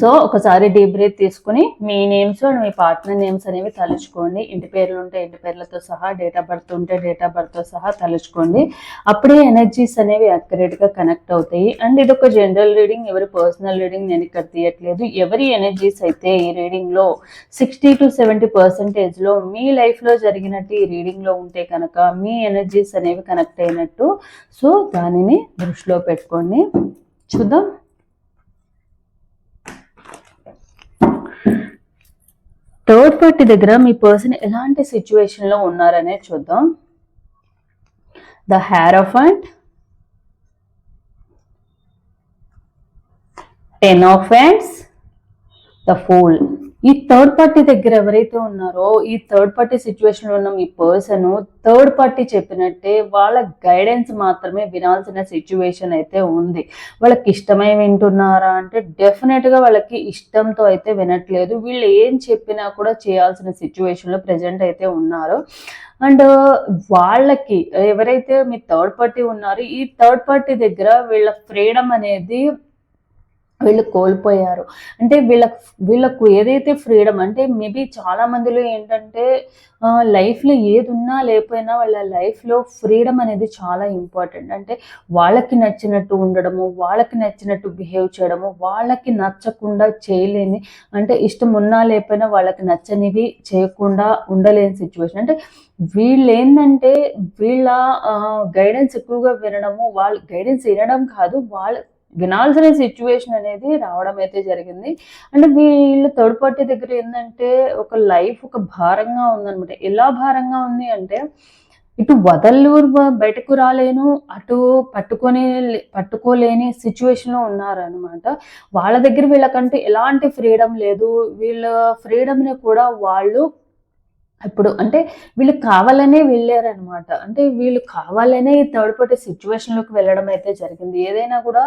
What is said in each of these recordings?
So ఒకసారి deep breath తీసుకుని మీ నేమ్స్ అండ్ మీ పార్ట్నర్ నేమ్స్ అనేవి తలుచుకోండి. ఇంటి పేర్లు ఉంటే ఇంటి పేర్లతో సహా డేట్ ఆఫ్ బర్త్ ఉంటే డేట్ ఆఫ్ బర్త్తో సహా తలుచుకోండి. అప్పుడే ఎనర్జీస్ అనేవి అక్యురేట్గా కనెక్ట్ అవుతాయి. అండ్ ఇది ఒక జనరల్ రీడింగ్ ఎవరి పర్సనల్ రీడింగ్ నేను ఇక్కడ తీయట్లేదు. ఎవరి ఎనర్జీస్ అయితే ఈ రీడింగ్లో సిక్స్టీ టు సెవెంటీ పర్సెంటేజ్లో మీ లైఫ్లో జరిగినట్టు ఈ రీడింగ్లో ఉంటే కనుక మీ ఎనర్జీస్ అనేవి కనెక్ట్ అయినట్టు. సో దానిని దృష్టిలో పెట్టుకోండి. చూద్దాం. థర్డ్ పార్టీ దగ్గర మీ పర్సన్ ఎలాంటి సిచ్యువేషన్లో ఉన్నారనే చూద్దాం. The hierophant ten of wands the fool ఈ థర్డ్ పార్టీ దగ్గర ఎవరైతే ఉన్నారో ఈ థర్డ్ పార్టీ సిచ్యువేషన్లో ఉన్న మీ పర్సన్ థర్డ్ పార్టీ చెప్పినట్టే వాళ్ళ గైడెన్స్ మాత్రమే వినాల్సిన సిచ్యువేషన్ అయితే ఉంది. వాళ్ళకి ఇష్టమై వింటున్నారా అంటే డెఫినెట్గా వాళ్ళకి ఇష్టంతో అయితే వినట్లేదు. వీళ్ళు ఏం చెప్పినా కూడా చేయాల్సిన సిచ్యువేషన్లో ప్రజెంట్ అయితే ఉన్నారు. అండ్ వాళ్ళకి ఎవరైతే మీ థర్డ్ పార్టీ ఉన్నారో ఈ థర్డ్ పార్టీ దగ్గర వీళ్ళ ఫ్రీడమ్ అనేది వీళ్ళు కోల్పోయారు. అంటే వీళ్ళ వీళ్ళకు ఏదైతే ఫ్రీడమ్ అంటే మేబీ చాలా మందిలో ఏంటంటే లైఫ్లో ఏది ఉన్నా లేకపోయినా వాళ్ళ లైఫ్లో ఫ్రీడమ్ అనేది చాలా ఇంపార్టెంట్. అంటే వాళ్ళకి నచ్చినట్టు ఉండడము వాళ్ళకి నచ్చినట్టు బిహేవ్ చేయడము వాళ్ళకి నచ్చకుండా చేయలేని అంటే ఇష్టం ఉన్నా లేకపోయినా వాళ్ళకి నచ్చనివి చేయకుండా ఉండలేని సిచ్యువేషన్ అంటే వీళ్ళు ఏంటంటే వీళ్ళ గైడెన్స్ ఎక్కువగా వినడము వాళ్ళ గైడెన్స్ వినడం కాదు వాళ్ళ వినాల్సిన సిచ్యువేషన్ అనేది రావడం అయితే జరిగింది. అంటే వీళ్ళు థర్డ్ పార్టీ దగ్గర ఏంటంటే ఒక లైఫ్ ఒక భారంగా ఉందనమాట ఎలా భారంగా ఉంది అంటే ఇటు వదలు బయటకు రాలేను అటు పట్టుకొని పట్టుకోలేని సిచ్యువేషన్లో ఉన్నారనమాట వాళ్ళ దగ్గర వీళ్ళకంటే ఎలాంటి ఫ్రీడమ్ లేదు. వీళ్ళ ఫ్రీడమ్ని కూడా వాళ్ళు ఇప్పుడు అంటే వీళ్ళు కావాలనే వెళ్ళారనమాట. అంటే వీళ్ళు కావాలనే ఈ థర్డ్ పార్టీ సిచ్యువేషన్లోకి వెళ్ళడం అయితే జరిగింది. ఏదైనా కూడా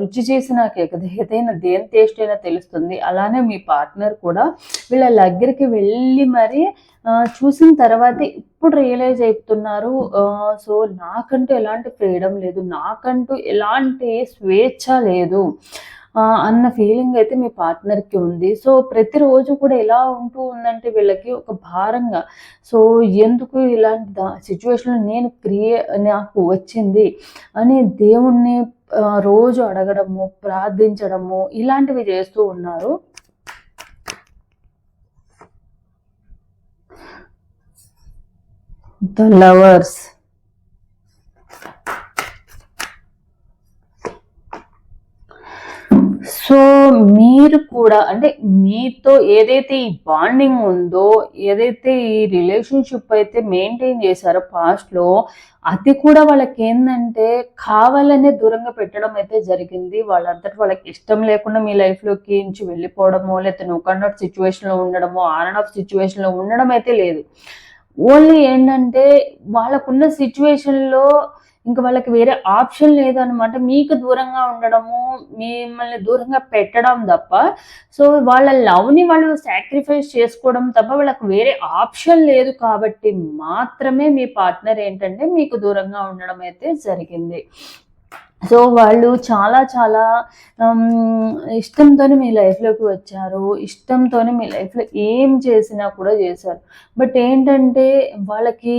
రుచి చేసినాకే కదా ఏదైనా దేని టేస్ట్ అయినా తెలుస్తుంది. అలానే మీ పార్ట్నర్ కూడా వీళ్ళ దగ్గరికి వెళ్ళి మరి చూసిన తర్వాత ఇప్పుడు రియలైజ్ అవుతున్నారు సో నాకంటూ ఎలాంటి ఫ్రీడమ్ లేదు. నాకంటూ ఎలాంటి స్వేచ్ఛ లేదు. అన్న ఫీలింగ్ అయితే మీ పార్ట్నర్కి ఉంది. సో ప్రతిరోజు కూడా ఎలా ఉంటూ ఉందంటే వీళ్ళకి ఒక భారంగా సో ఎందుకు ఇలాంటి సిచ్యువేషన్లో నేను క్రియే నాకు వచ్చింది అని దేవుణ్ణి రోజు అడగడము ప్రార్థించడము ఇలాంటివి చేస్తూ ఉన్నారు. ద లవర్స్ సో మీరు కూడా అంటే మీతో ఏదైతే ఈ బాండింగ్ ఉందో ఏదైతే ఈ రిలేషన్షిప్ అయితే మెయింటైన్ చేశారో పాస్ట్లో అది కూడా వాళ్ళకి ఏంటంటే కావాలనే దూరంగా పెట్టడం అయితే జరిగింది. వాళ్ళంతటి వాళ్ళకి ఇష్టం లేకుండా మీ లైఫ్లోకి నుంచి వెళ్ళిపోవడమో లేకపోతే నో కన్నట్ సిచ్యువేషన్లో ఉండడమో ఆన్ అండ్ ఆఫ్ సిచ్యువేషన్లో ఉండడం అయితే లేదు. ఓన్లీ ఏంటంటే వాళ్ళకున్న సిచ్యువేషన్లో ఇంకా వాళ్ళకి వేరే ఆప్షన్ లేదనమాట మీకు దూరంగా ఉండడము మిమ్మల్ని దూరంగా పెట్టడం తప్ప సో వాళ్ళ లవ్ని వాళ్ళు సాక్రిఫైస్ చేసుకోవడం తప్ప వాళ్ళకి వేరే ఆప్షన్ లేదు కాబట్టి మాత్రమే మీ పార్ట్నర్ ఏంటంటే మీకు దూరంగా ఉండడం అయితే జరిగింది. సో వాళ్ళు చాలా చాలా ఇష్టంతోనే మీ లైఫ్లోకి వచ్చారు. ఇష్టంతోనే మీ లైఫ్లో ఏం చేసినా కూడా చేశారు. బట్ ఏంటంటే వాళ్ళకి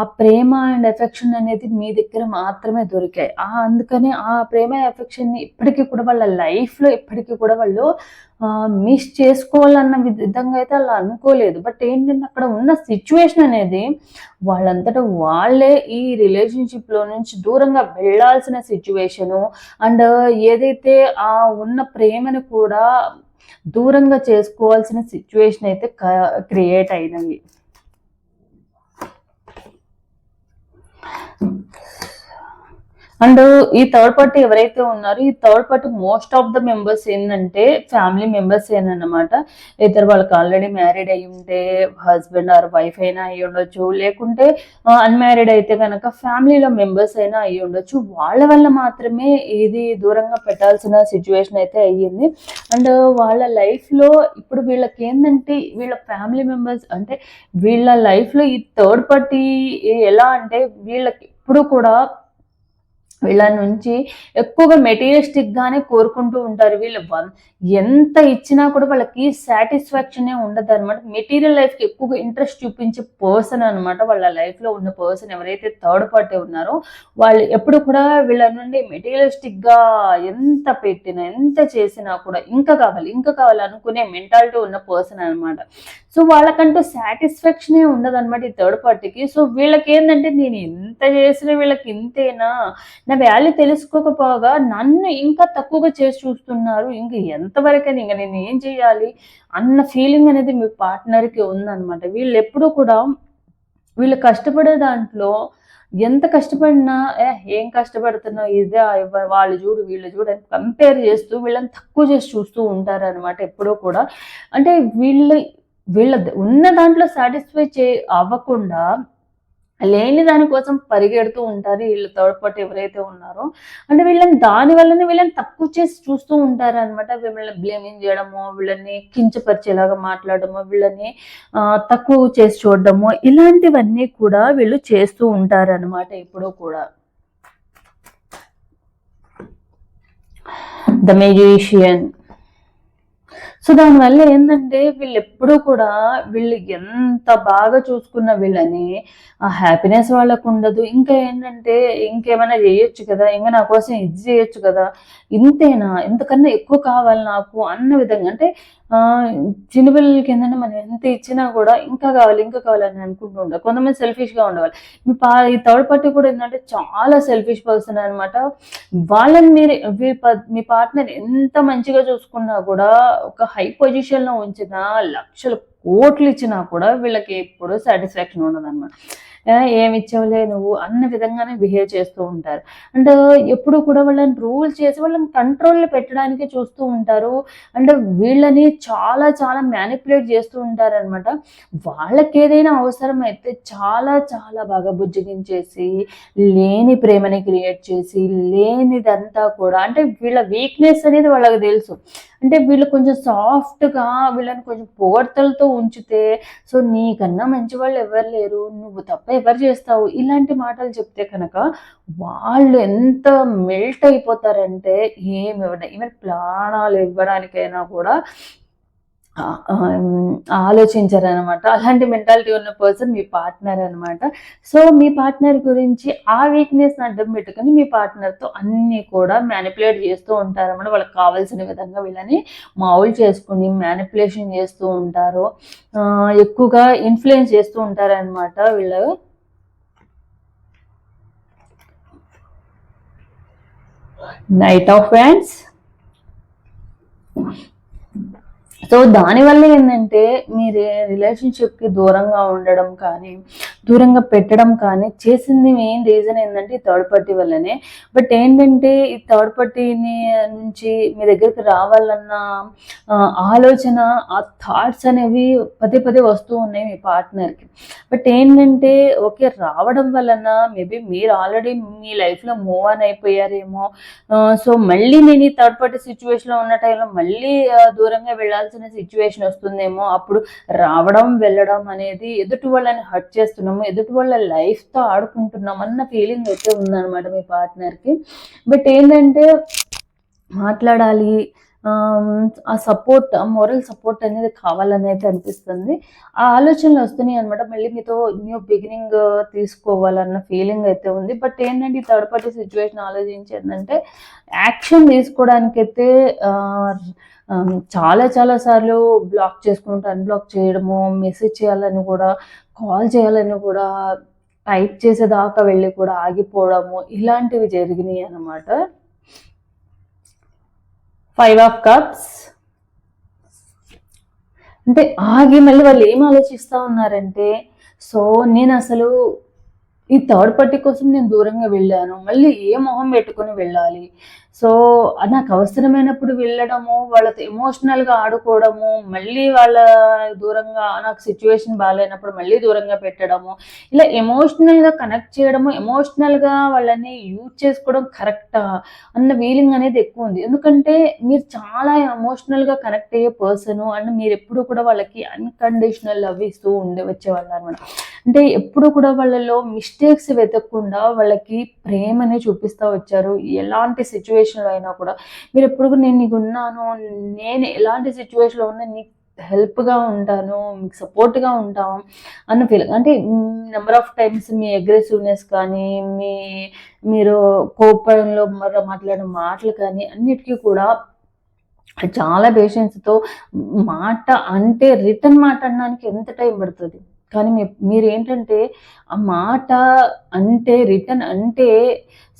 ఆ ప్రేమ అండ్ ఎఫెక్షన్ అనేది మీ దగ్గర మాత్రమే దొరికాయి. అందుకని ఆ ప్రేమ ఎఫెక్షన్ని ఇప్పటికీ కూడా వాళ్ళ లైఫ్లో ఇప్పటికీ కూడా వాళ్ళు మిస్ చేసుకోవాలన్న విధంగా అయితే అలా అనుకోలేదు. బట్ ఏంటంటే అక్కడ ఉన్న సిచ్యువేషన్ అనేది వాళ్ళంతటా వాళ్ళే ఈ రిలేషన్షిప్లో నుంచి దూరంగా వెళ్ళాల్సిన సిచ్యువేషను అండ్ ఏదైతే ఆ ఉన్న ప్రేమను కూడా దూరంగా చేసుకోవాల్సిన సిచ్యువేషన్ అయితే క్రియేట్ అయినవి అండ్ ఈ థర్డ్ పార్టీ ఎవరైతే ఉన్నారో ఈ third party most of the members ఏంటంటే ఫ్యామిలీ మెంబర్స్ ఏనమాట ఇద్దరు వాళ్ళకి ఆల్రెడీ మ్యారీడ్ అయి ఉంటే హస్బెండ్ ఆర్ వైఫ్ అయినా అయి ఉండొచ్చు. లేకుంటే అన్మ్యారీడ్ అయితే కనుక ఫ్యామిలీలో మెంబర్స్ అయినా అయి ఉండొచ్చు. వాళ్ళ వల్ల మాత్రమే ఇది దూరంగా పెట్టాల్సిన సిచ్యువేషన్ అయితే అయ్యింది. అండ్ వాళ్ళ లైఫ్లో ఇప్పుడు వీళ్ళకి ఏంటంటే వీళ్ళ ఫ్యామిలీ మెంబర్స్ అంటే వీళ్ళ లైఫ్లో ఈ థర్డ్ పార్టీ ఎలా అంటే వీళ్ళకి ఇప్పుడు కూడా వీళ్ళ నుంచి ఎక్కువగా మెటీరియలిస్టిక్ గానే కోరుకుంటూ ఉంటారు వీళ్ళు. ఎంత ఇచ్చినా కూడా వాళ్ళకి సాటిస్ఫాక్షన్ ఉండదు అనమాట మెటీరియల్ లైఫ్కి ఎక్కువగా ఇంట్రెస్ట్ చూపించే పర్సన్ అనమాట వాళ్ళ లైఫ్లో ఉన్న పర్సన్ ఎవరైతే థర్డ్ పార్టీ ఉన్నారో వాళ్ళు ఎప్పుడు కూడా వీళ్ళ నుండి మెటీరియలిస్టిక్గా ఎంత పెట్టినా ఎంత చేసినా కూడా ఇంకా కావాలి ఇంకా కావాలి అనుకునే మెంటాలిటీ ఉన్న పర్సన్ అనమాట సో వాళ్ళకంటూ సాటిస్ఫాక్షనే ఉండదు అనమాట ఈ థర్డ్ పార్టీకి సో వీళ్ళకి ఏంటంటే నేను ఎంత చేసినా వీళ్ళకి ఇంతేనా? నా వాల్యూ తెలుసుకోకపోగా నన్ను ఇంకా తక్కువగా చేసి చూస్తున్నారు. ఇంక ఎంతవరకైనా ఇంకా నేను ఏం చేయాలి అన్న ఫీలింగ్ అనేది మీ పార్ట్నర్కి ఉందన్నమాట. వీళ్ళు ఎప్పుడూ కూడా వీళ్ళు కష్టపడే దాంట్లో ఎంత కష్టపడినా ఏం కష్టపడుతున్నావు? ఇదే వాళ్ళు చూడు వీళ్ళు చూడు అని కంపేర్ చేస్తూ వీళ్ళని తక్కువ చేసి చూస్తూ ఉంటారు అనమాట ఎప్పుడూ కూడా. అంటే వీళ్ళు వీళ్ళ ఉన్న దాంట్లో సాటిస్ఫై చే అవ్వకుండా లేని దానికోసం పరిగెడుతూ ఉంటారు వీళ్ళు థర్డ్ పార్టీ ఎవరైతే ఉన్నారో. అంటే వీళ్ళని దాని వల్లనే వీళ్ళని తక్కువ చేసి చూస్తూ ఉంటారు అనమాట వీళ్ళని బ్లేమింగ్ చేయడము వీళ్ళని కించపరిచేలాగా మాట్లాడము వీళ్ళని తక్కువ చేసి చూడడము ఇలాంటివన్నీ కూడా వీళ్ళు చేస్తూ ఉంటారు అనమాట ఇప్పుడు కూడా. ద మెజిషియన్ సో దానివల్ల ఏంటంటే వీళ్ళు ఎప్పుడూ కూడా వీళ్ళు ఎంత బాగా చూసుకున్న వీళ్ళని ఆ హ్యాపీనెస్ వాళ్ళకు ఉండదు. ఇంకా ఏంటంటే ఇంకేమైనా చేయొచ్చు కదా ఇంకా నా కోసం ఇది చేయొచ్చు కదా ఇంతేనా ఇంతకన్నా ఎక్కువ కావాలి నాకు అన్న విధంగా. అంటే చిన్నపిల్లలకి ఏంటంటే మనం ఎంత ఇచ్చినా కూడా ఇంకా కావాలి ఇంకా కావాలని అనుకుంటూ ఉంటారు కొంతమంది సెల్ఫిష్గా ఉండవాలి మీ పా ఈ థర్డ్ పార్టీ కూడా ఏంటంటే చాలా సెల్ఫిష్ పర్సన్ అనమాట వాళ్ళని మీరు మీ పార్ట్నర్ ఎంత మంచిగా చూసుకున్నా కూడా ఒక హై పొజిషన్లో ఉంచిన లక్షల కోట్లు ఇచ్చినా కూడా వీళ్ళకి ఎప్పుడు సాటిస్ఫాక్షన్ ఉండదు అనమాట ఏమి ఇచ్చావులే నువ్వు అన్న విధంగానే బిహేవ్ చేస్తూ ఉంటారు. అండ్ ఎప్పుడు కూడా వాళ్ళని రూల్ చేసి వాళ్ళని కంట్రోల్లో పెట్టడానికి చూస్తూ ఉంటారు. అండ్ వీళ్ళని చాలా చాలా మ్యానిపులేట్ చేస్తూ ఉంటారు అనమాట వాళ్ళకి ఏదైనా అవసరం అయితే చాలా చాలా బాగా బుజ్జగించేసి లేని ప్రేమని క్రియేట్ చేసి లేనిదంతా కూడా అంటే వీళ్ళ వీక్నెస్ అనేది వాళ్ళకి తెలుసు. అంటే వీళ్ళు కొంచెం సాఫ్ట్గా వీళ్ళని కొంచెం పొగడ్తలతో ఉంచితే సో నీకన్నా మంచి వాళ్ళు ఎవరు లేరు నువ్వు తప్ప ఎవరు చేస్తావు? ఇలాంటి మాటలు చెప్తే కనుక వాళ్ళు ఎంత మెల్ట్ అయిపోతారంటే ఏమి ఈవెన్ ప్రాణాలు ఇవ్వడానికైనా కూడా ఆలోచించారనమాట. అలాంటి మెంటాలిటీ ఉన్న పర్సన్ మీ పార్ట్నర్ అనమాట. సో మీ పార్ట్నర్ గురించి ఆ వీక్నెస్ అడ్డం పెట్టుకుని మీ పార్ట్నర్తో అన్నీ కూడా మ్యానిపులేట్ చేస్తూ ఉంటారన్నమాట. వాళ్ళకి కావాల్సిన విధంగా వీళ్ళని మావులు చేసుకుని మ్యానిపులేషన్ చేస్తూ ఉంటారు. ఎక్కువగా ఇన్ఫ్లుయెన్స్ చేస్తూ ఉంటారనమాట వీళ్ళు. నైట్ ఆఫ్ ఫ్యాన్స్ సో దానివల్ల ఏంటంటే మీరు రిలేషన్షిప్కి దూరంగా ఉండడం కానీ దూరంగా పెట్టడం కానీ చేసింది మెయిన్ రీజన్ ఏంటంటే థర్డ్ పార్టీ వల్లనే. బట్ ఏంటంటే ఈ థర్డ్ పార్టీని నుంచి మీ దగ్గరికి రావాలన్న ఆలోచన ఆ థాట్స్ అనేవి పదే పదే వస్తూ ఉన్నాయి మీ పార్ట్నర్కి బట్ ఏంటంటే ఓకే రావడం వలన మేబీ మీరు ఆల్రెడీ మీ లైఫ్లో మూవ్ ఆన్ అయిపోయారేమో. సో మళ్ళీ నేను ఈ థర్డ్ పార్టీ సిచ్యువేషన్లో ఉన్న టైంలో మళ్ళీ దూరంగా వెళ్ళాల్సిన సిచ్యువేషన్ వస్తుందేమో. అప్పుడు రావడం వెళ్ళడం అనేది ఎదుటి వాళ్ళని హర్ట్ చేస్తున్నాము ఎదుటి వాళ్ళ లైఫ్తో ఆడుకుంటున్నాం అన్న ఫీలింగ్ అయితే ఉందన్నమాట మీ పార్ట్నర్కి బట్ ఏంటంటే మాట్లాడాలి ఆ సపోర్ట్ ఆ మోరల్ సపోర్ట్ అనేది కావాలని అయితే అనిపిస్తుంది. ఆ ఆలోచనలు వస్తున్నాయి అనమాట మళ్ళీ మీతో న్యూ బిగినింగ్ తీసుకోవాలన్న ఫీలింగ్ అయితే ఉంది. బట్ ఏంటంటే ఈ థర్డ్ పార్టీ సిచ్యువేషన్ ఆలోచించేందంటే యాక్షన్ తీసుకోవడానికైతే చాలా చాలా సార్లు బ్లాక్ చేసుకుంటూ అన్బ్లాక్ చేయడము మెసేజ్ చేయాలని కూడా కాల్ చేయాలని కూడా టైప్ చేసేదాకా వెళ్ళి కూడా ఆగిపోవడము ఇలాంటివి జరిగినాయి అన్నమాట. ఫైవ్ ఆఫ్ కప్స్ అంటే ఆగి మళ్ళీ వాళ్ళు ఏం ఆలోచిస్తూ ఉన్నారంటే సో నేను అసలు ఈ థర్డ్ పార్టీ కోసం నేను దూరంగా వెళ్ళాను. మళ్ళీ ఏ మొహం పెట్టుకొని వెళ్ళాలి? సో నాకు అవసరమైనప్పుడు వెళ్ళడము వాళ్ళతో ఎమోషనల్గా ఆడుకోవడము మళ్ళీ వాళ్ళ దూరంగా నాకు సిచ్యువేషన్ బాగాలేనప్పుడు మళ్ళీ దూరంగా పెట్టడము ఇలా ఎమోషనల్గా కనెక్ట్ చేయడము ఎమోషనల్గా వాళ్ళని యూజ్ చేసుకోవడం కరెక్టా అన్న ఫీలింగ్ అనేది ఎక్కువ ఉంది. ఎందుకంటే మీరు చాలా ఎమోషనల్గా కనెక్ట్ అయ్యే పర్సన్ అండ్ మీరు ఎప్పుడు కూడా వాళ్ళకి అన్కండిషనల్ లవ్ ఇస్తూ ఉండే వచ్చేవాళ్ళు అనమాట. అంటే ఎప్పుడు కూడా వాళ్ళలో మిస్టేక్స్ వెతకకుండా వాళ్ళకి ప్రేమని చూపిస్తూ వచ్చారు. ఎలాంటి సిచ్యువేషన్లో అయినా కూడా. మీరు ఎప్పుడు నేను నీకు ఉన్నాను నేను ఎలాంటి సిచ్యువేషన్లో ఉన్నా నీకు హెల్ప్గా ఉంటాను మీకు సపోర్ట్గా ఉంటాము అన్న ఫీలింగ్ అంటే నెంబర్ ఆఫ్ టైమ్స్ మీ అగ్రెసివ్నెస్ కానీ మీ మీరు కోపంలో మాట్లాడిన మాటలు కానీ అన్నిటికీ కూడా చాలా పేషెన్స్తో మాట అంటే రిటర్న్ మాట అనడానికి ఎంత టైం పడుతుంది? కానీ మీ మీరు ఏంటంటే ఆ మాట అంటే రిటర్న్ అంటే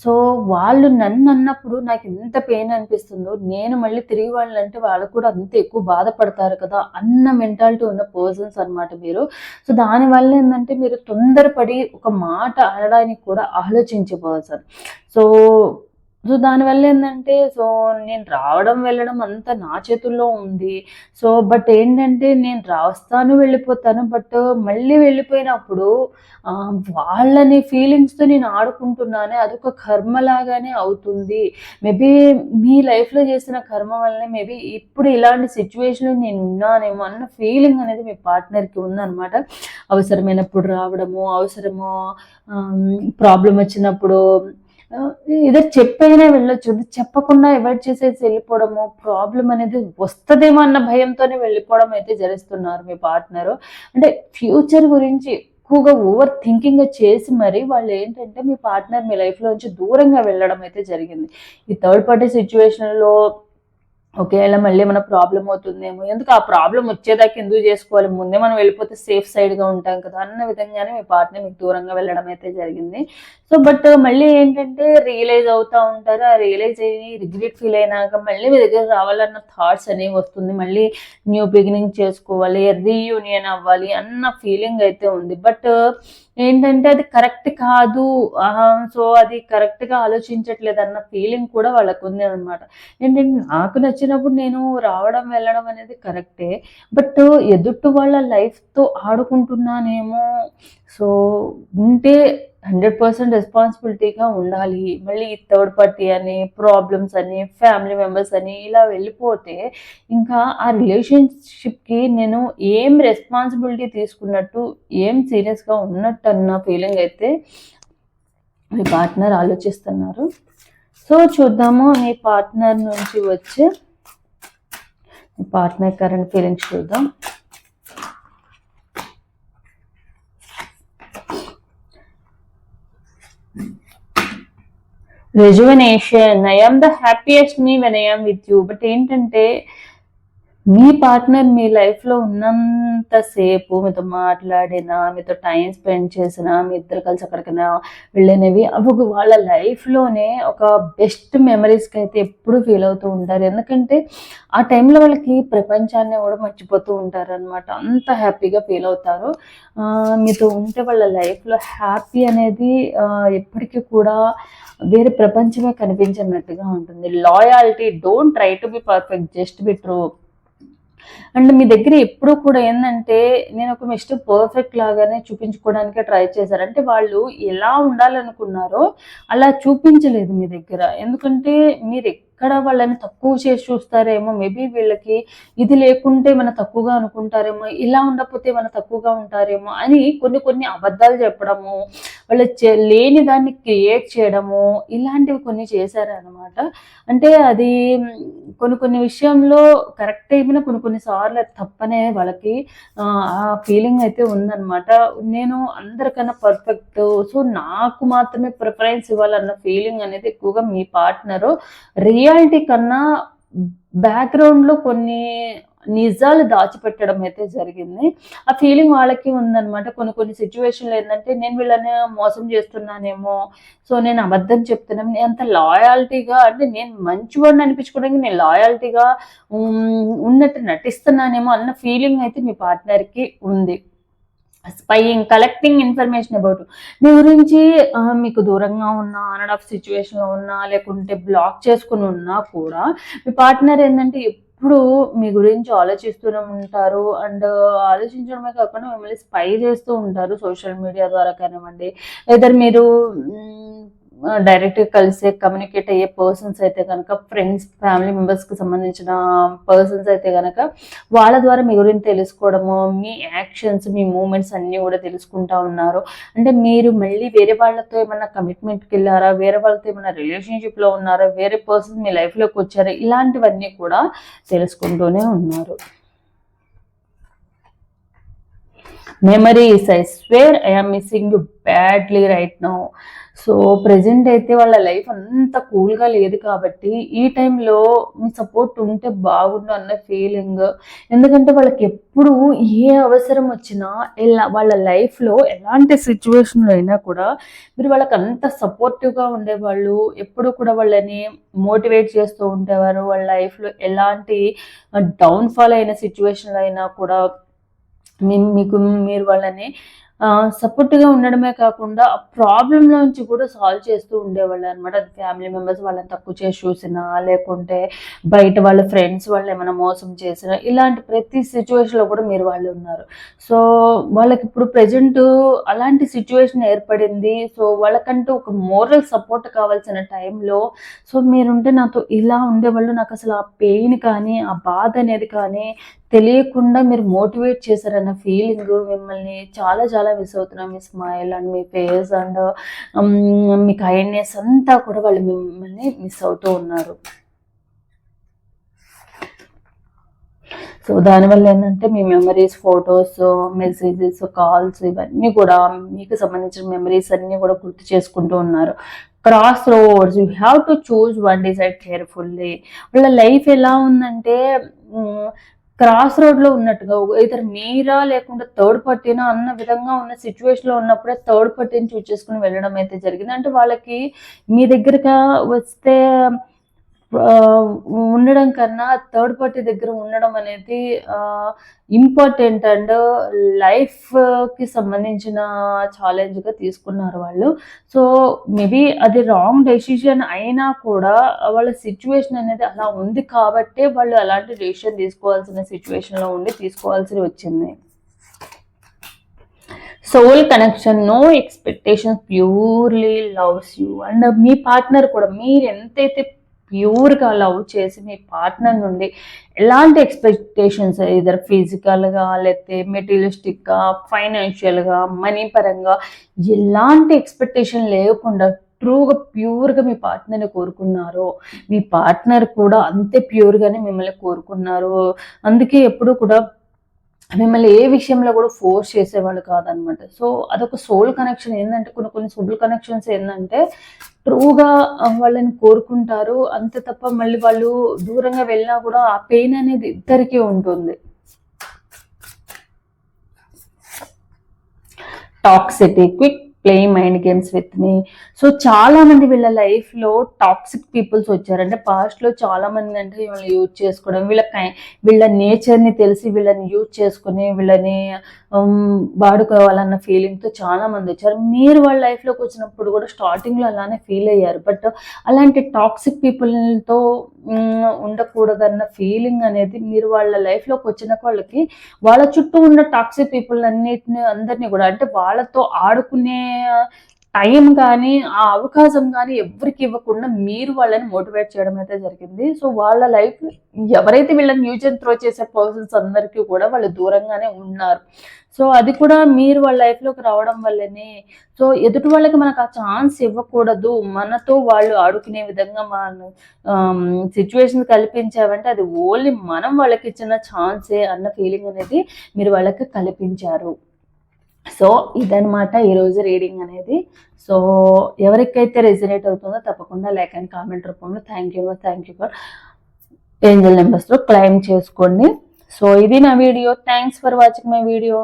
సో వాళ్ళు నన్ను అన్నప్పుడు నాకు ఎంత పెయిన్ అనిపిస్తుందో నేను మళ్ళీ తిరిగి వాళ్ళని అంటే వాళ్ళు కూడా అంత ఎక్కువ బాధపడతారు కదా అన్న మెంటాలిటీ ఉన్న పర్సన్స్ అనమాట మీరు. సో దానివల్ల ఏంటంటే మీరు తొందరపడి ఒక మాట అనడానికి కూడా ఆలోచించే పర్సన్ సో సో దానివల్ల ఏంటంటే సో నేను రావడం వెళ్ళడం అంతా నా చేతుల్లో ఉంది. సో బట్ ఏంటంటే నేను రాస్తాను వెళ్ళిపోతాను. బట్ మళ్ళీ వెళ్ళిపోయినప్పుడు వాళ్ళని ఫీలింగ్స్తో నేను ఆడుకుంటున్నానే అదొక కర్మలాగానే అవుతుంది. మేబీ మీ లైఫ్లో చేసిన కర్మ వల్లనే మేబీ ఇప్పుడు ఇలాంటి సిచ్యువేషన్లో నేను ఉన్నానేమో అన్న ఫీలింగ్ అనేది మీ పార్ట్నర్కి ఉందన్నమాట. అవసరమైనప్పుడు రావడము అవసరము ప్రాబ్లం వచ్చినప్పుడు ఏదో చెప్పైనా వెళ్ళొచ్చు. చెప్పకుండా అవాయిడ్ చేసేసి వెళ్ళిపోవడము ప్రాబ్లం అనేది వస్తుందేమో అన్న భయంతోనే వెళ్ళిపోవడం అయితే జరుస్తున్నారు మీ పార్ట్నర్. అంటే ఫ్యూచర్ గురించి ఎక్కువగా ఓవర్ థింకింగ్ చేసి మరి వాళ్ళు ఏంటంటే మీ పార్ట్నర్ మీ లైఫ్లో నుంచి దూరంగా వెళ్ళడం అయితే జరిగింది. ఈ థర్డ్ పార్టీ సిచ్యువేషన్లో ఒకవేళ మళ్ళీ ఏమైనా ప్రాబ్లం అవుతుందేమో ఎందుకు ఆ ప్రాబ్లం వచ్చేదాకా ఎందుకు చేసుకోవాలి? ముందే మనం వెళ్ళిపోతే సేఫ్ సైడ్గా ఉంటాం కదా అన్న విధంగానే మీ పార్ట్నర్ మీకు దూరంగా వెళ్ళడం అయితే జరిగింది. సో బట్ మళ్ళీ ఏంటంటే రియలైజ్ అవుతూ ఉంటారు. ఆ రియలైజ్ అయ్యి రిగ్రెట్ ఫీల్ అయినాక మళ్ళీ మీ దగ్గర రావాలన్న థాట్స్ అనేవి వస్తుంది. మళ్ళీ న్యూ బిగినింగ్ చేసుకోవాలి రీయూనియన్ అవ్వాలి అన్న ఫీలింగ్ అయితే ఉంది. బట్ ఏంటంటే అది కరెక్ట్ కాదు. సో అది కరెక్ట్గా ఆలోచించట్లేదు అన్న ఫీలింగ్ కూడా వాళ్ళకు ఉంది అనమాట ఏంటంటే నాకు నచ్చినప్పుడు నేను రావడం వెళ్ళడం అనేది కరెక్టే. బట్ ఎదుటి వాళ్ళ లైఫ్తో ఆడుకుంటున్నానేమో సో ఉంటే హండ్రెడ్ పర్సెంట్ రెస్పాన్సిబిలిటీగా ఉండాలి. మళ్ళీ థర్డ్ పార్టీ అని ప్రాబ్లమ్స్ అని ఫ్యామిలీ మెంబర్స్ అని ఇలా వెళ్ళిపోతే ఇంకా ఆ రిలేషన్షిప్కి నేను ఏం రెస్పాన్సిబిలిటీ తీసుకున్నట్టు ఏం సీరియస్గా ఉన్నట్టు అన్న ఫీలింగ్ అయితే మీ పార్ట్నర్ ఆలోచిస్తున్నారు. సో చూద్దాము మీ పార్ట్నర్ నుంచి వచ్చే పార్ట్నర్ కరెంట్ ఫీలింగ్స్ చూద్దాం. Rejuvenation I am the happiest me when I am with you but ఏంటంటే మీ పార్ట్నర్ మీ లైఫ్లో ఉన్నంతసేపు మీతో మాట్లాడినా మీతో టైం స్పెండ్ చేసినా మీ ఇద్దరు కలిసి ఎక్కడికైనా వెళ్ళినవి అవి వాళ్ళ లైఫ్లోనే ఒక బెస్ట్ మెమరీస్కి అయితే ఎప్పుడు ఫీల్ అవుతూ ఉంటారు. ఎందుకంటే ఆ టైంలో వాళ్ళకి ప్రపంచాన్ని కూడా మర్చిపోతూ ఉంటారు అనమాట అంత హ్యాపీగా ఫీల్ అవుతారు. మీతో ఉంటే వాళ్ళ లైఫ్లో హ్యాపీ అనేది ఎప్పటికీ కూడా వేరే ప్రపంచమే కనిపించినట్టుగా ఉంటుంది. Loyalty don't try to be perfect just be true and మీ దగ్గర ఎప్పుడు కూడా ఏంటంటే నేను ఒక మిస్టర్ పర్ఫెక్ట్ లాగానే చూపించుకోవడానికి ట్రై చేశారు. అంటే వాళ్ళు ఎలా ఉండాలనుకున్నారో అలా చూపించలేదు మీ దగ్గర. ఎందుకంటే మీరు ఎక్కడ వాళ్ళని తక్కువ చేసి చూస్తారేమో మేబీ వీళ్ళకి ఇది లేకుంటే మన తక్కువగా అనుకుంటారేమో ఇలా ఉండకపోతే మన తక్కువగా ఉంటారేమో అని కొన్ని కొన్ని అబద్ధాలు చెప్పడము వాళ్ళు లేని దాన్ని క్రియేట్ చేయడము ఇలాంటివి కొన్ని చేశారనమాట అంటే అది కొన్ని కొన్ని విషయంలో కరెక్ట్ అయిపోయినా కొన్ని కొన్ని సార్లు తప్పనే వాళ్ళకి ఆ ఫీలింగ్ అయితే ఉందన్నమాట. నేను అందరికన్నా పర్ఫెక్ట్. సో నాకు మాత్రమే ప్రిఫరెన్స్ ఇవ్వాలన్న ఫీలింగ్ అనేది ఎక్కువగా మీ పార్ట్నరు. రియాలిటీ కన్నా బ్యాక్గ్రౌండ్లో కొన్ని నిజాలు దాచిపెట్టడం అయితే జరిగింది. ఆ ఫీలింగ్ వాళ్ళకి ఉందన్నమాట. కొన్ని కొన్ని సిచ్యువేషన్లు ఏంటంటే నేను వీళ్ళని మోసం చేస్తున్నానేమో సో నేను అబద్ధం చెప్తున్నాను. నేను అంత లాయాలిటీగా అంటే నేను మంచివాడిని అనిపించుకోవడానికి నేను లాయాలిటీగా ఉన్నట్టు నటిస్తున్నానేమో అన్న ఫీలింగ్ అయితే మీ పార్ట్నర్కి ఉంది. స్పైయింగ్ కలెక్టింగ్ ఇన్ఫర్మేషన్ అబౌట్ మీ గురించి మీకు దూరంగా ఉన్నా ఆన్ ఆఫ్ సిచ్యువేషన్లో ఉన్నా లేకుంటే బ్లాక్ చేసుకుని ఉన్నా కూడా మీ పార్ట్నర్ ఏంటంటే ఎప్పుడు మీ గురించి ఆలోచిస్తూనే ఉంటారు అండ్ ఆలోచించడమే కాకుండా మిమ్మల్ని స్పై చేస్తూ ఉంటారు సోషల్ మీడియా ద్వారా కానివ్వండి. లేదా మీరు డైరెక్ట్గా కలిసే కమ్యూనికేట్ అయ్యే పర్సన్స్ అయితే కనుక ఫ్రెండ్స్ ఫ్యామిలీ మెంబర్స్కి సంబంధించిన పర్సన్స్ అయితే కనుక వాళ్ళ ద్వారా మీ గురించి తెలుసుకోవడము మీ యాక్షన్స్ మీ మూమెంట్స్ అన్నీ కూడా తెలుసుకుంటా ఉన్నారు. అంటే మీరు మళ్ళీ వేరే వాళ్ళతో ఏమైనా కమిట్మెంట్కి వెళ్ళారా? వేరే వాళ్ళతో ఏమైనా రిలేషన్షిప్లో ఉన్నారా? వేరే పర్సన్ మీ లైఫ్లోకి వచ్చారా? ఇలాంటివన్నీ కూడా తెలుసుకుంటూనే ఉన్నారు. Memories I swear I'm missing you badly right now so present అయితే వాళ్ళ లైఫ్ అంత కూల్గా లేదు కాబట్టి ఈ టైంలో మీ సపోర్ట్ ఉంటే బాగుండు అన్న ఫీలింగ్ ఎందుకంటే వాళ్ళకి ఎప్పుడు ఏ అవసరం వచ్చినా ఎలా వాళ్ళ లైఫ్లో ఎలాంటి సిచ్యువేషన్లో అయినా కూడా మీరు వాళ్ళకి అంత సపోర్టివ్గా ఉండేవాళ్ళు. ఎప్పుడు కూడా వాళ్ళని మోటివేట్ చేస్తూ ఉండేవారు. వాళ్ళ లైఫ్లో ఎలాంటి డౌన్ఫాల్ అయిన సిచ్యువేషన్లో అయినా కూడా మీ- మీకు మీరు వాళ్ళని సపోర్ట్గా ఉండడమే కాకుండా ఆ ప్రాబ్లంలోంచి కూడా సాల్వ్ చేస్తూ ఉండేవాళ్ళు అనమాట అది ఫ్యామిలీ మెంబర్స్ వాళ్ళని తక్కువ చేసి చూసినా లేకుంటే బయట వాళ్ళ ఫ్రెండ్స్ వాళ్ళు ఏమైనా మోసం చేసినా ఇలాంటి ప్రతి సిచ్యువేషన్లో కూడా మీరు వాళ్ళు ఉన్నారు. సో వాళ్ళకి ఇప్పుడు ప్రజెంట్ అలాంటి సిచ్యువేషన్ ఏర్పడింది. సో వాళ్ళకంటూ ఒక మోరల్ సపోర్ట్ కావాల్సిన టైంలో సో మీరుంటే నాతో ఇలా ఉండేవాళ్ళు. నాకు అసలు ఆ పెయిన్ కానీ ఆ బాధ అనేది కానీ తెలియకుండా మీరు మోటివేట్ చేశారన్న ఫీలింగ్ మిమ్మల్ని చాలా చాలా మిస్ అవుతున్నాం మీ స్మైల్ అండ్ um, మీ ఫేస్ అండ్ మీ కైండ్నెస్ అంతా కూడా వాళ్ళు మిమ్మల్ని మిస్ అవుతూ ఉన్నారు. సో దానివల్ల ఏంటంటే మీ మెమరీస్ ఫొటోస్ మెసేజెస్ కాల్స్ ఇవన్నీ కూడా మీకు సంబంధించిన మెమరీస్ అన్నీ కూడా గుర్తు చేసుకుంటూ ఉన్నారు. Crossroads you have to choose one decide carefully వాళ్ళ లైఫ్ ఎలా ఉందంటే క్రాస్ రోడ్లో ఉన్నట్టుగా ఇద్దరు మీరా లేకుండా థర్డ్ పార్టీనా అన్న విధంగా ఉన్న సిచ్యువేషన్లో ఉన్నప్పుడే థర్డ్ పార్టీని చూస్ చేసుకుని వెళ్ళడం అయితే జరిగింది. అంటే వాళ్ళకి మీ దగ్గరగా వస్తే ఉండడం కన్నా థర్డ్ పార్టీ దగ్గర ఉండడం అనేది ఇంపార్టెంట్ అండ్ లైఫ్కి సంబంధించిన ఛాలెంజ్గా తీసుకున్నారు వాళ్ళు. సో మేబీ అది రాంగ్ డెసిషన్ అయినా కూడా వాళ్ళ సిచ్యువేషన్ అనేది అలా ఉంది కాబట్టే వాళ్ళు అలాంటి డెసిషన్ తీసుకోవాల్సిన సిచ్యువేషన్లో ఉండి తీసుకోవాల్సి వచ్చింది. Soul connection no expectations purely loves you and me partner కూడా మీరు ఎంతైతే ప్యూర్గా లవ్ చేసి మీ పార్ట్నర్ నుండి ఎలాంటి ఎక్స్పెక్టేషన్స్ ఇద్దరు ఫిజికల్గా లేకపోతే మెటీరియలిస్టిక్గా ఫైనాన్షియల్గా మనీ పరంగా ఎలాంటి ఎక్స్పెక్టేషన్ లేకుండా ట్రూగా ప్యూర్గా మీ పార్ట్నర్ని కోరుకున్నారో మీ పార్ట్నర్ కూడా అంతే ప్యూర్గానే మిమ్మల్ని కోరుకున్నారు. అందుకే ఎప్పుడు కూడా మిమ్మల్ని ఏ విషయంలో కూడా ఫోర్స్ చేసేవాళ్ళు కాదనమాట. సో అదొక సోల్ కనెక్షన్ ఏంటంటే కొన్ని కొన్ని సోల్ కనెక్షన్స్ ఏంటంటే ట్రూగా వాళ్ళని కోరుకుంటారు. అంతే తప్ప మళ్ళీ వాళ్ళు దూరంగా వెళ్ళినా కూడా ఆ పెయిన్ అనేది ఇద్దరికీ ఉంటుంది. Toxicity quick playing mind games with me so చాలా మంది వీళ్ళ లైఫ్లో టాక్సిక్ పీపుల్స్ వచ్చారు. అంటే పాస్ట్లో చాలా మంది అంటే వీళ్ళని యూజ్ చేసుకోవడం వీళ్ళ వీళ్ళ నేచర్ని తెలిసి వీళ్ళని యూజ్ చేసుకుని వీళ్ళని వాడుకోవాలన్న ఫీలింగ్తో చాలా మంది వచ్చారు. మీరు వాళ్ళ లైఫ్లోకి వచ్చినప్పుడు కూడా స్టార్టింగ్లో అలానే ఫీల్ అయ్యారు. బట్ అలాంటి టాక్సిక్ పీపుల్తో ఉండకూడదన్న ఫీలింగ్ అనేది మీరు వాళ్ళ లైఫ్లోకి వచ్చిన వాళ్ళకి వాళ్ళ చుట్టూ ఉన్న టాక్సిక్ పీపుల్ అన్నిటిని అందరినీ కూడా అంటే వాళ్ళతో ఆడుకునే టైం కానీ ఆ అవకాశం కానీ ఎవరికి ఇవ్వకుండా మీరు వాళ్ళని మోటివేట్ చేయడం అయితే జరిగింది. సో వాళ్ళ లైఫ్ ఎవరైతే వీళ్ళని న్యూజన్ త్రో చేసే పర్సన్స్ అందరికీ కూడా వాళ్ళు దూరంగానే ఉన్నారు. సో అది కూడా మీరు వాళ్ళ లైఫ్లోకి రావడం వల్లనే. సో ఎదుటి వాళ్ళకి మనకు ఆ ఛాన్స్ ఇవ్వకూడదు. మనతో వాళ్ళు ఆడుకునే విధంగా మన సిచ్యువేషన్ కల్పించావంటే అది ఓన్లీ మనం వాళ్ళకి ఇచ్చిన ఛాన్సే అన్న ఫీలింగ్ అనేది మీరు వాళ్ళకి కల్పించారు. సో ఇదనమాట ఈరోజు రీడింగ్ అనేది. సో ఎవరికైతే రెజినేట్ అవుతుందో తప్పకుండా లైక్ అండ్ కామెంట్ రూపంలో thank you thank you for angel నెంబర్స్లో claim చేసుకోండి. సో ఇది నా video thanks for watching my video